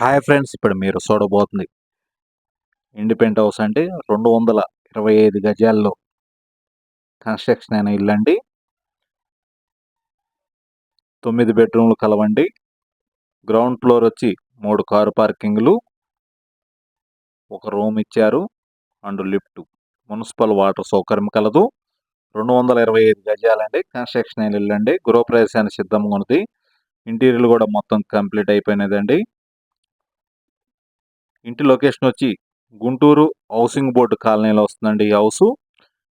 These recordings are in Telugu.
హాయ్ ఫ్రెండ్స్ ఇప్పుడు మీరు చూడబోతుంది ఇండిపెండెంట్ హౌస్ అంటే రెండు వందల ఇరవై ఐదు గజాల్లో కన్స్ట్రక్షన్ అయిన ఇల్లు అండి. తొమ్మిది బెడ్రూమ్లు కలవండి. గ్రౌండ్ ఫ్లోర్ వచ్చి మూడు కారు పార్కింగ్లు ఒక రూమ్ ఇచ్చారు అండ్ లిఫ్ట్. మున్సిపల్ వాటర్ సౌకర్యం కలదు. రెండు వందల ఇరవై ఐదు గజాలండి కన్స్ట్రక్షన్ అయిన ఇల్లు అండి. గృహప్రవేశానికి సిద్ధంగా ఉన్నది. ఇంటీరియర్ కూడా మొత్తం కంప్లీట్ అయిపోయినదండి. ఇంటి లొకేషన్ వచ్చి గుంటూరు హౌసింగ్ బోర్డు కాలనీలో వస్తుందండి ఈ హౌసు.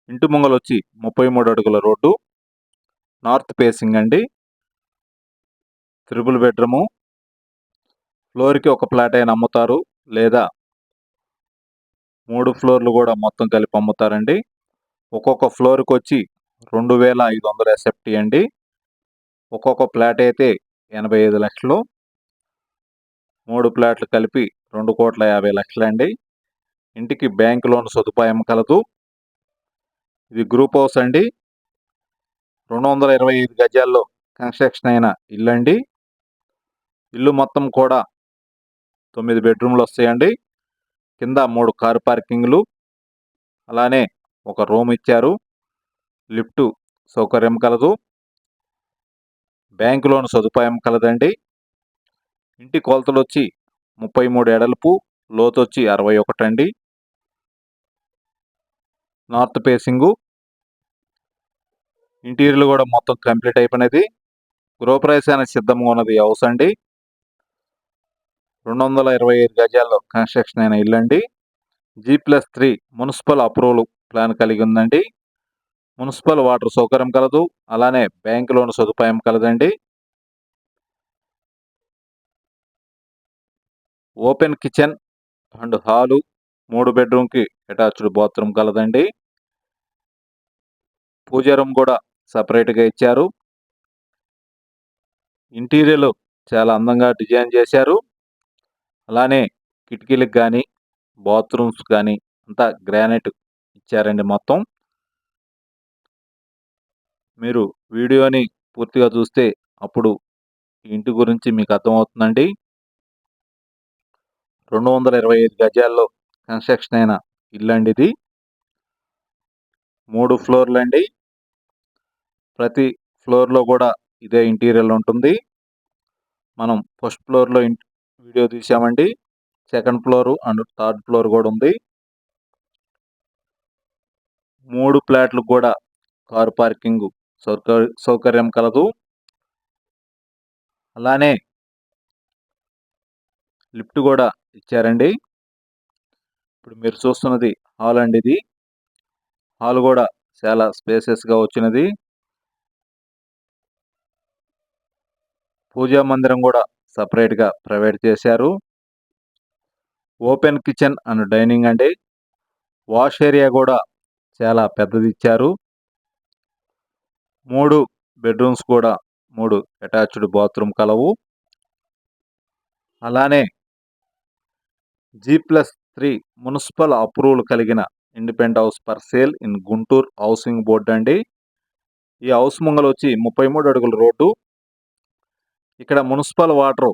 ఇంటి ముంగలు వచ్చి ముప్పై మూడు అడుగుల రోడ్డు. నార్త్ ఫేసింగ్ అండి. Triple bedroom. ఫ్లోర్కి ఒక ఫ్లాట్ అయినా అమ్ముతారు. లేదా మూడు ఫ్లోర్లు కూడా మొత్తం కలిపి అమ్ముతారండి. ఒక్కొక్క ఫ్లోర్కి వచ్చి రెండు వేల ఐదు వందల ఎస్ఎఫ్టీ అండి. ఒక్కొక్క ఫ్లాట్ అయితే ఎనభై ఐదు లక్షలు. మూడు ప్లాట్లు కలిపి రెండు కోట్ల యాభై లక్షలండి. ఇంటికి బ్యాంక్ లోన్ సదుపాయం కలదు. ఇది గ్రూప్ హౌస్ అండి. రెండు వందల ఇరవై ఐదు గజాల్లో కన్స్ట్రక్షన్ అయిన ఇల్లు అండి ఇల్లు మొత్తం కూడా తొమ్మిది బెడ్రూమ్లు వస్తాయండి. కింద మూడు కారు పార్కింగ్లు. అలానే ఒక రూమ్ ఇచ్చారు. లిఫ్ట్ సౌకర్యం కలదు. బ్యాంకు లోన్ సదుపాయం కలదండి. ఇంటి కొలతలు వచ్చి ముప్పై మూడు ఎడల్పు లోతు వచ్చి అరవై ఒకటి అండి నార్త్ పేసింగు. ఇంటీరియర్ కూడా మొత్తం కంప్లీట్ అయిపోయినది. గృహప్రవేశానికి సిద్ధంగా ఉన్నది హౌస్ అండి. రెండు వందల ఇరవై ఐదు గజాల్లో కన్స్ట్రక్షన్ అయిన ఇల్లు అండి G plus three municipal approval plan కలిగి ఉందండి. మున్సిపల్ వాటర్ సౌకర్యం కలదు. అలానే బ్యాంక్ లోన్ సదుపాయం కలదండి. ఓపెన్ కిచెన్ అండ్ హాలు మూడు బెడ్రూమ్కి అటాచ్డ్ బాత్రూమ్ కలదండి. పూజ రూమ్ కూడా సపరేట్గా ఇచ్చారు. ఇంటీరియర్ చాలా అందంగా డిజైన్ చేశారు. అలానే కిటికీలకు కానీ బాత్రూమ్స్ కానీ అంతా గ్రానైట్ ఇచ్చారండి మొత్తం. మీరు వీడియోని పూర్తిగా చూస్తే అప్పుడు ఇంటి గురించి మీకు అర్థమవుతుందండి. రెండు వందల ఇరవై ఐదు గజాల్లో కన్స్ట్రక్షన్ అయిన ఇల్లు అండి ఇది మూడు ఫ్లోర్లు అండి ప్రతి ఫ్లోర్లో కూడా ఇదే ఇంటీరియర్ ఉంటుంది. మనం ఫస్ట్ ఫ్లోర్లో video తీసామండి. Second floor and third floor కూడా ఉంది. మూడు ప్లాట్లు కూడా కారు పార్కింగ్ సౌకర్యం కలదు. అలానే లిఫ్ట్ కూడా ఇచ్చారండి. ఇప్పుడు మీరు చూస్తున్నది హాల్ అండి ఇది. హాల్ కూడా చాలా స్పేసెస్గా వచ్చినది. పూజా మందిరం కూడా సపరేట్గా ప్రొవైడ్ చేశారు. ఓపెన్ కిచెన్ అండ్ డైనింగ్ అండి. వాష్ ఏరియా కూడా చాలా పెద్దది ఇచ్చారు. మూడు బెడ్రూమ్స్ కూడా మూడు అటాచ్డ్ బాత్రూమ్ కలవు. అలానే G plus three municipal approval కలిగిన independent house per sale in Guntur housing board అండి. ఈ హౌస్ ముంగలు వచ్చి ముప్పై మూడు అడుగుల రోడ్డు. ఇక్కడ మున్సిపల్ వాటర్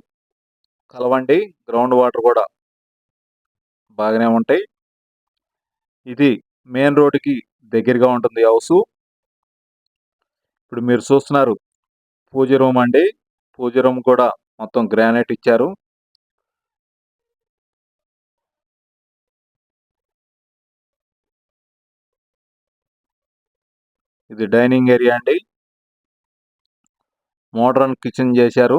కలవండి. గ్రౌండ్ వాటర్ కూడా బాగానే ఉంటాయి. ఇది మెయిన్ రోడ్డుకి దగ్గరగా ఉంటుంది హౌస్. ఇప్పుడు మీరు చూస్తున్నారు పూజ రూమ్ అండి. పూజ రూమ్ కూడా మొత్తం గ్రానైట్ ఇచ్చారు. ఇది డైనింగ్ ఏరియా అండి. మోడర్న్ కిచెన్ చేశారు.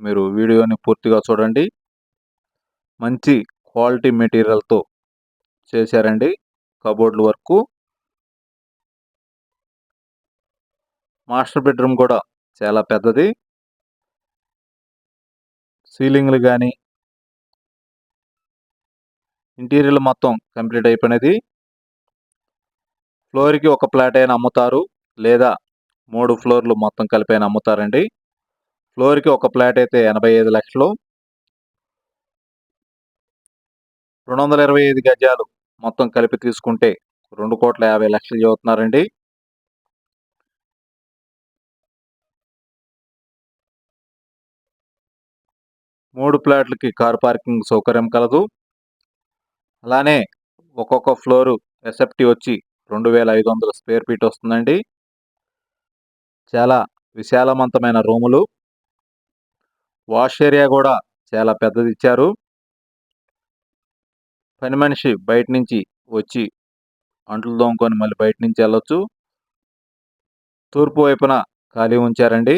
మీరు వీడియోని పూర్తిగా చూడండి. మంచి క్వాలిటీ మెటీరియల్తో చేశారండి కబోర్డ్ల వర్క్. మాస్టర్ బెడ్రూమ్ కూడా చాలా పెద్దది. సీలింగ్లు కానీ ఇంటీరియర్ మొత్తం కంప్లీట్ అయిపోయినది. ఫ్లోర్కి ఒక ప్లాట్ అయినా అమ్ముతారు లేదా మూడు ఫ్లోర్లు మొత్తం కలిపైన అమ్ముతారండి. ఫ్లోర్కి ఒక ఫ్లాట్ అయితే ఎనభై ఐదు లక్షలు. రెండు వందల ఇరవై ఐదు గజాలు మొత్తం కలిపి తీసుకుంటే రెండు కోట్ల యాభై లక్షలు చదువుతున్నారండి. మూడు ఫ్లాట్లకి కార్ పార్కింగ్ సౌకర్యం కలదు. అలానే ఒక్కొక్క ఫ్లోరు ఎస్ఎఫ్టీ వచ్చి రెండు వేల ఐదు వందల స్క్వేర్ ఫీట్ వస్తుందండి. చాలా విశాలవంతమైన రూములు. వాష్ ఏరియా కూడా చాలా పెద్దది ఇచ్చారు పని మనిషి బయట నుంచి వచ్చి అంట్లు దోముకొని మళ్ళీ బయట నుంచి వెళ్ళొచ్చు. తూర్పు వైపున ఖాళీ ఉంచారండి.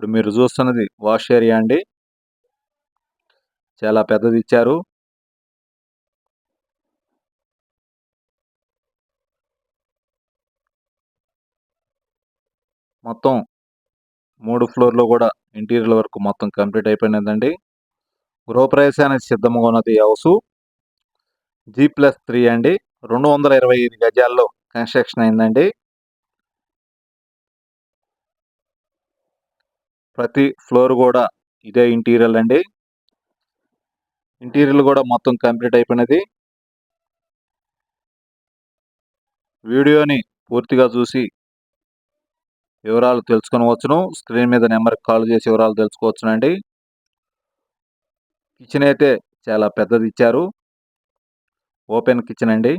ఇప్పుడు మీరు చూస్తున్నది వాష్ ఏరియా అండి. చాలా పెద్దది ఇచ్చారు మొత్తం మూడు ఫ్లోర్లో కూడా ఇంటీరియర్ వరకు మొత్తం కంప్లీట్ అయిపోయినదండి గృహప్రవేశానికి సిద్ధంగా ఉన్నది హౌస్. జీ ప్లస్ త్రీ అండి. రెండు వందల ఇరవై ఐదు గజాల్లో కన్స్ట్రక్షన్ అయిందండి. ప్రతి ఫ్లోర్ కూడా ఇదే ఇంటీరియర్ అండి. ఇంటీరియర్ కూడా మొత్తం కంప్లీట్ అయిపోయినది. వీడియోని పూర్తిగా చూసి వివరాలు తెలుసుకొనవచ్చును. స్క్రీన్ మీద నెంబర్కి కాల్ చేసి వివరాలు తెలుసుకోవచ్చునండి. కిచెన్ అయితే చాలా పెద్దది ఇచ్చారు ఓపెన్ కిచెన్ అండి.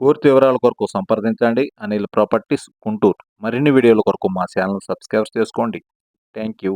పూర్తి వివరాల కొరకు సంప్రదించండి. అనిల్ ప్రాపర్టీస్ గుంటూరు. మరిన్ని వీడియోల కొరకు మా ఛానల్ సబ్స్క్రైబ్ చేసుకోండి. Thank you